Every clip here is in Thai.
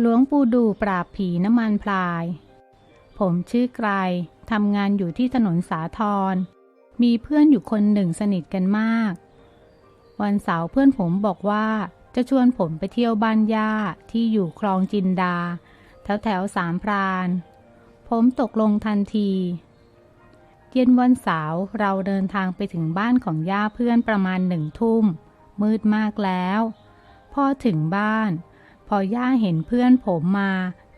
หลวงปู่ดูปราบผีน้ำมันพลาย ผมชื่อไกรทำงานอยู่ที่ถนนสาทร มีเพื่อนอยู่คนหนึ่งสนิทกันมาก วันเสาร์เพื่อนผมบอกว่าจะชวนผมไปเที่ยวบ้านย่าที่อยู่คลองจินดา แถวแถวสามพราน ผมตกลงทันที เย็นวันเสาร์เราเดินทางไปถึงบ้านของย่าเพื่อนประมาณหนึ่งทุ่ม มืดมากแล้ว พอถึงบ้าน พอย่าเห็นเพื่อนผมมา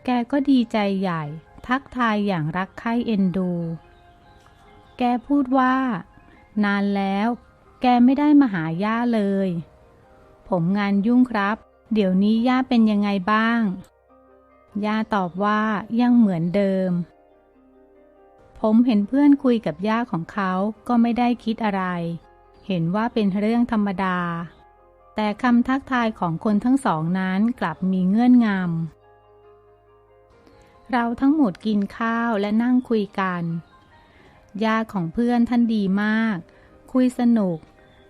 แกก็ดีใจใหญ่ ทักทายอย่างรักใคร่เอ็นดู แกพูดว่า นานแล้ว แกไม่ได้มาหาย่าเลย ผมงานยุ่งครับ เดี๋ยวนี้ย่าเป็นยังไงบ้าง ย่าตอบว่ายังเหมือนเดิม ผมเห็นเพื่อนคุยกับย่าของเขาก็ไม่ได้คิดอะไร เห็นว่าเป็นเรื่องธรรมดา แต่คำทักทายของคนทั้งสองนั้นกลับมีเงื่อนงำ เราทั้งหมดกินข้าวและนั่งคุยกันยาของเพื่อนท่านดีมาก คุยสนุก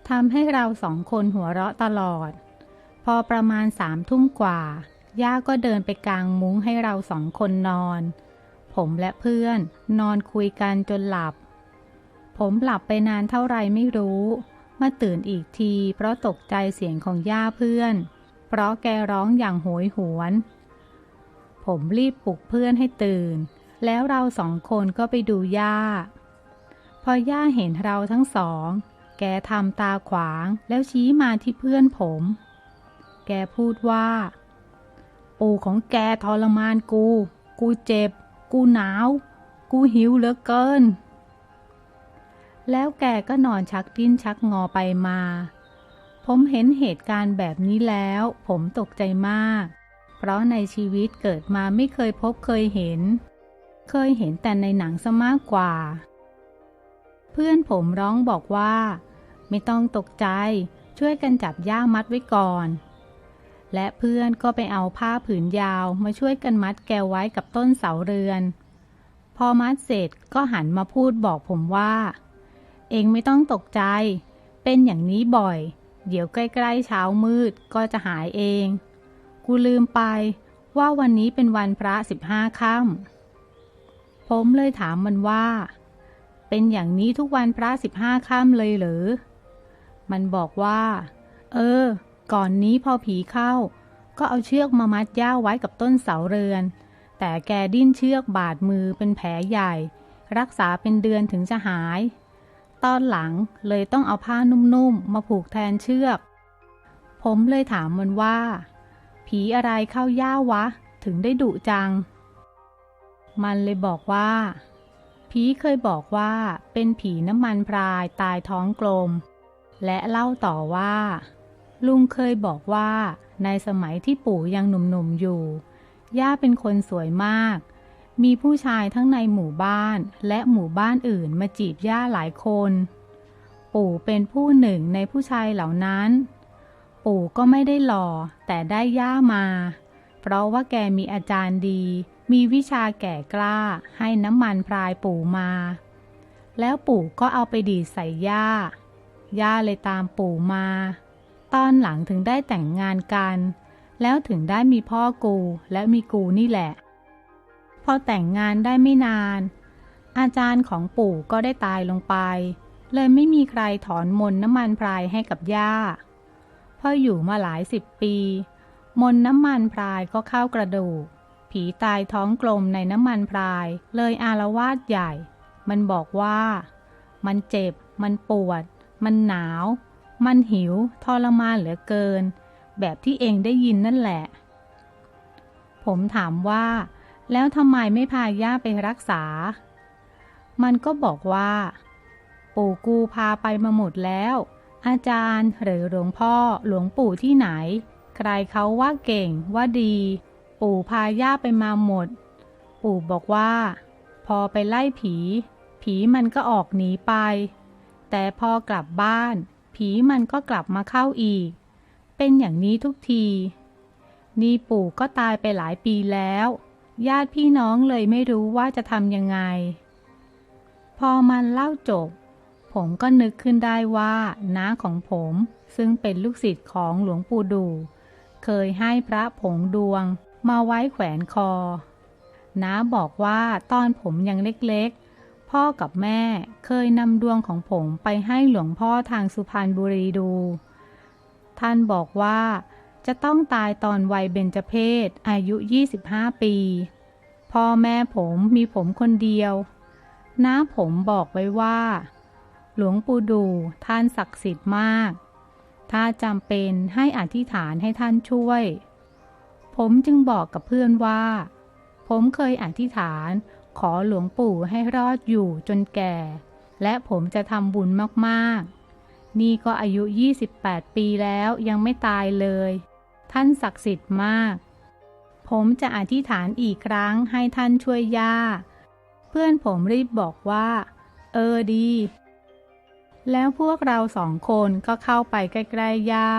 ทำให้เราสองคนหัวเราะตลอด พอประมาณสามทุ่มกว่า ย่าก็เดินไปกลางมุ้งให้เราสองคนนอน ผมและเพื่อนนอนคุยกันจนหลับ ผมหลับไปนานเท่าไรไม่รู้ มาตื่นอีกที เพราะตกใจเสียงของย่าเพื่อน เพราะแกร้องอย่างโหยหวน ผมรีบปลุกเพื่อนให้ตื่น แล้วเราสองคนก็ไปดูย่า พอย่าเห็นเราทั้งสอง แกทำตาขวางแล้วชี้มาที่เพื่อนผม แกพูดว่า ปู่ของแกทรมานกู กูเจ็บ กูหนาว กูหิวเหลือเกิน แล้วแกก็นอนชักดิ้นชักงอไปมา ผมเห็นเหตุการณ์แบบนี้แล้ว ผมตกใจมาก เพราะในชีวิตเกิดมาไม่เคยพบเคยเห็น เคยเห็นแต่ในหนังซะมากกว่า เพื่อนผมร้องบอกว่า ไม่ต้องตกใจ ช่วยกันจับย่ามัดไว้ก่อน และเพื่อนก็ไปเอาผ้าผืนยาวมาช่วยกันมัดแกไว้กับต้นเสาเรือน พอมัดเสร็จก็หันมาพูดบอกผมว่า เองไม่ต้องตกใจ เป็นอย่างนี้บ่อย เดี๋ยวใกล้ๆเช้ามืดก็จะหายเอง กูลืมไปว่าวันนี้เป็นวันพระสิบห้าค่ำผมเลยถามมันว่า เป็นอย่างนี้ทุกวันพระสิบห้าค่ำเลยเหรอมันบอกว่า เออ ก่อนนี้พอผีเข้า ก็เอาเชือกมามัดย่าไว้กับต้นเสาเรือน แต่แกดิ้นเชือกบาดมือเป็นแผลใหญ่ รักษาเป็นเดือนถึงจะหาย ตอนหลังเลยต้องเอาผ้านุ่มๆ มาผูกแทนเชือก ผมเลยถามมันว่า ผีอะไรเข้าย่าวะ ถึงได้ดุจัง มันเลยบอกว่า ผีเคยบอกว่าเป็นผีน้ำมันพรายตายท้องกลม และเล่าต่อว่า ลุงเคยบอกว่าในสมัยที่ปู่ยังหนุ่มๆอยู่ ย่าเป็นคนสวยมาก มีผู้ชายทั้งในหมู่บ้านและหมู่บ้านอื่นมาจีบย่าหลายคน ปู่เป็นผู้หนึ่งในผู้ชายเหล่านั้น ปู่ก็ไม่ได้หล่อแต่ได้ย่ามา เพราะว่าแกมีอาจารย์ดี มีวิชาแก่กล้าให้น้ำมันพรายปู่มา แล้วปู่ก็เอาไปดีใส่ย่า ย่าเลยตามปู่มา ตอนหลังถึงได้แต่งงานกัน แล้วถึงได้มีพ่อกูและมีกูนี่แหละ พอแต่งงานได้ไม่นาน อาจารย์ของปู่ก็ได้ตายลงไป เลยไม่มีใครถอนมนน้ำมันพรายให้กับย่าพออยู่มาหลายสิบปี มนน้ำมันพรายก็เข้ากระดูก ผีตายท้องกลมในน้ำมันพราย เลยอารวาสใหญ่ มันบอกว่า มันเจ็บ มันปวด มันหนาว มันหิว ทรมานเหลือเกิน แบบที่เองได้ยินนั่นแหละ ผมถามว่า แล้วทำไมไม่พาย่าไปรักษา มันก็บอกว่า ปู่กูพาไปมาหมดแล้ว อาจารย์หรือหลวงพ่อหลวงปู่ที่ไหน ใครเขาว่าเก่งว่าดี ปู่พาย่าไปมาหมด ปู่บอกว่า พอไปไล่ผี ผีมันก็ออกหนีไป แต่พอกลับบ้าน ผีมันก็กลับมาเข้าอีก เป็นอย่างนี้ทุกที นี่ปู่ก็ตายไปหลายปีแล้ว ญาติพี่น้องเลยไม่รู้ว่าจะทำยังไง พอมันเล่าจบ ผมก็นึกขึ้นได้ว่าน้าของผมซึ่งเป็นลูกศิษย์ของหลวงปู่ดู เคยให้พระผงดวงมาไว้แขวนคอ น้าบอกว่าตอนผมยังเล็กๆ พ่อกับแม่เคยนำดวงของผมไปให้หลวงพ่อทางสุพรรณบุรีดู ท่านบอกว่า จะต้องตายตอนวัยเบญจเพศอายุ 25 ปี พ่อแม่ผมมีผมคนเดียว น้าผมบอกไว้ว่า หลวงปู่ดูท่านศักดิ์สิทธิ์มาก ถ้าจำเป็นให้อธิษฐานให้ท่านช่วย ผมจึงบอกกับเพื่อนว่า ผมเคยอธิษฐานขอหลวงปู่ให้รอดอยู่จนแก่ และผมจะทำบุญมาก ๆ นี่ก็อายุ 28 ปีแล้วยังไม่ตายเลย ท่านศักดิ์สิทธิ์มาก ผมจะอธิษฐานอีกครั้งให้ท่านช่วยย่า เพื่อนผมรีบบอกว่า เออดี แล้วพวกเราสองคนก็เข้าไปใกล้ๆย่า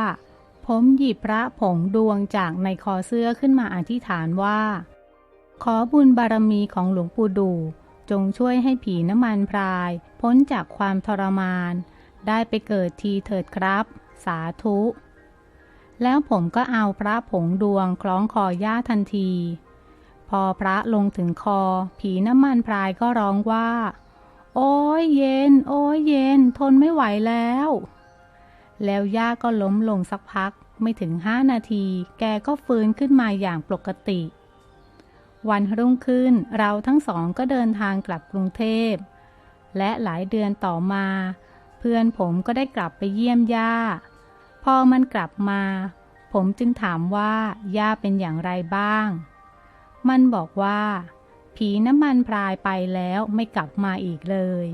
ผมหยิบพระผงดวงจากในคอเสื้อขึ้นมาอธิษฐานว่า ขอบุญบารมีของหลวงปู่ดูจงช่วยให้ผีน้ำมันพราย พ้นจากความทรมาน ได้ไปเกิดทีเถิดครับ สาธุ แล้วผมก็เอาพระผงดวงคล้องคอย่าทันที พอพระลงถึงคอ ผีน้ำมันพรายก็ร้องว่า โอ้ยเย็น โอ้ยเย็น ทนไม่ไหวแล้ว แล้วย่าก็ล้มลงสักพักไม่ถึงห้านาที แกก็ฟื้นขึ้นมาอย่างปกติ วันรุ่งขึ้นเราทั้งสองก็เดินทางกลับกรุงเทพ และหลายเดือนต่อมา เพื่อนผมก็ได้กลับไปเยี่ยมย่า พอมันกลับมา ผมจึงถามว่าย่าเป็นอย่างไรบ้าง มันบอกว่า ผีน้ำมันพรายไปแล้วไม่กลับมาอีกเลย